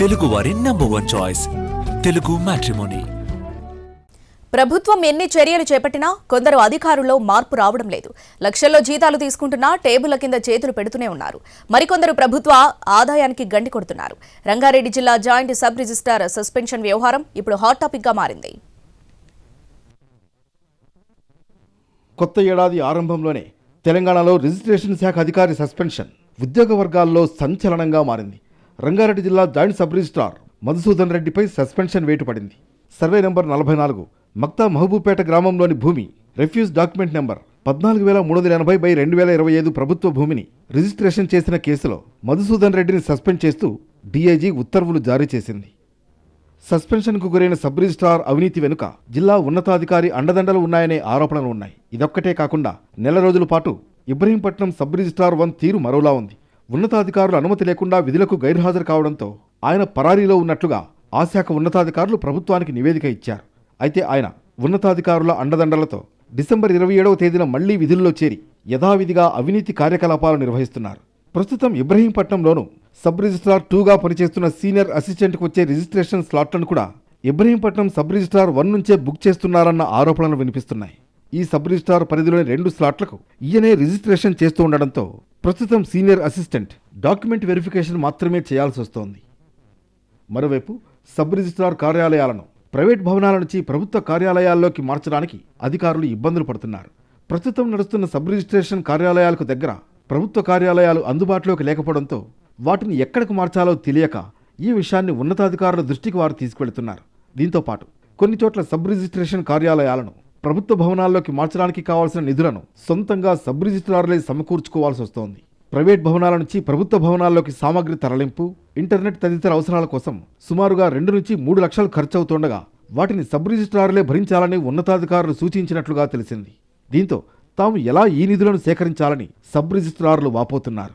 తెలుగువారి number one choice Telugu matrimony ప్రభుత్వం ఎన్ని చర్యలు చేపట్టినా కొందరు అధికారుల్లో మార్పు రావడం లేదు. లక్షల్లో జీతాలు తీసుకుంటున్నా టేబుల్ల కింద చేతులు పెడుతూనే ఉన్నారు. మరికొందరు ప్రభుత్వ ఆదాయానికి గండి కొడుతున్నారు. రంగారెడ్డి జిల్లా జాయింట్ సబ్ రిజిస్ట్రార్ సస్పెన్షన్ వ్యవహారం ఇప్పుడు హాట్ టాపిక్గా మారింది. కొత్త ఏడాది ఆరంభంలోనే తెలంగాణలో రిజిస్ట్రేషన్ శాఖ అధికారి సస్పెన్షన్. ఉద్యోగ వర్గాల్లో సంచలనంగా మారింది. రంగారెడ్డి జిల్లా జాయింట్ సబ్ రిజిస్ట్రార్ మధుసూదన్ రెడ్డిపై సస్పెన్షన్ వేటు పడింది. సర్వే నెంబర్ నలభై నాలుగు మక్తా మహబూపేట గ్రామంలోని భూమి రెఫ్యూజ్ డాక్యుమెంట్ నెంబర్ పద్నాలుగు వేల మూడు వందల ఎనభై బై రెండు వేల ఇరవై ఐదు ప్రభుత్వ భూమిని రిజిస్ట్రేషన్ చేసిన కేసులో మధుసూదన్ రెడ్డిని సస్పెండ్ చేస్తూ డీఐజీ ఉత్తర్వులు జారీ చేసింది. సస్పెన్షన్కు గురైన సబ్ రిజిస్ట్రార్ అవినీతి వెనుక జిల్లా ఉన్నతాధికారి అండదండలు ఉన్నాయనే ఆరోపణలు ఉన్నాయి. ఇదొక్కటే కాకుండా నెల రోజుల పాటు ఇబ్రహీంపట్నం సబ్ రిజిస్ట్రార్ వన్ తీరు మరోలా ఉంది. ఉన్నతాధికారుల అనుమతి లేకుండా విధులకు గైర్హాజరు కావడంతో ఆయన పరారీలో ఉన్నట్లుగా ఆ శాఖ ఉన్నతాధికారులు ప్రభుత్వానికి నివేదిక ఇచ్చారు. అయితే ఆయన ఉన్నతాధికారుల అండదండలతో డిసెంబర్ ఇరవై ఏడవ తేదీన మళ్ళీ విధుల్లో చేరి యథావిధిగా అవినీతి కార్యకలాపాలు నిర్వహిస్తున్నారు. ప్రస్తుతం ఇబ్రహీంపట్నంలోను సబ్ రిజిస్ట్రార్ టూగా పనిచేస్తున్న సీనియర్ అసిస్టెంట్కు వచ్చే రిజిస్ట్రేషన్ స్లాట్లను కూడా ఇబ్రహీంపట్నం సబ్ రిజిస్ట్రార్ వన్ నుంచే బుక్ చేస్తున్నారన్న ఆరోపణలు వినిపిస్తున్నాయి. ఈ సబ్ రిజిస్ట్రార్ పరిధిలోని రెండు స్లాట్లకు ఈయనే రిజిస్ట్రేషన్ చేస్తూ ఉండడంతో ప్రస్తుతం సీనియర్ అసిస్టెంట్ డాక్యుమెంట్ వెరిఫికేషన్ మాత్రమే చేయాల్సి వస్తోంది. మరోవైపు సబ్ రిజిస్ట్రార్ కార్యాలయాలను ప్రైవేట్ భవనాల నుంచి ప్రభుత్వ కార్యాలయాల్లోకి మార్చడానికి అధికారులు ఇబ్బందులు పడుతున్నారు. ప్రస్తుతం నడుస్తున్న సబ్ రిజిస్ట్రేషన్ కార్యాలయాలకు దగ్గర ప్రభుత్వ కార్యాలయాలు అందుబాటులోకి లేకపోవడంతో వాటిని ఎక్కడికి మార్చాలో తెలియక ఈ విషయాన్ని ఉన్నతాధికారుల దృష్టికి వారు తీసుకెళ్తున్నారు దీంతో పాటు కొన్ని చోట్ల సబ్ రిజిస్ట్రేషన్ కార్యాలయాలను ప్రభుత్వ భవనాల్లోకి మార్చడానికి కావాల్సిన నిధులను సొంతంగా సబ్ రిజిస్ట్రార్లే సమకూర్చుకోవాల్సి వస్తోంది. ప్రైవేట్ భవనాల నుంచి ప్రభుత్వ భవనాల్లోకి సామగ్రి తరలింపు ఇంటర్నెట్ తదితర అవసరాల కోసం సుమారుగా రెండు నుంచి మూడు లక్షలు ఖర్చవుతుండగా వాటిని సబ్ రిజిస్ట్రార్లే భరించాలని ఉన్నతాధికారులు సూచించినట్లుగా తెలిసింది. దీంతో తాము ఎలా ఈ నిధులను సేకరించాలని సబ్ రిజిస్ట్రార్లు వాపోతున్నారు.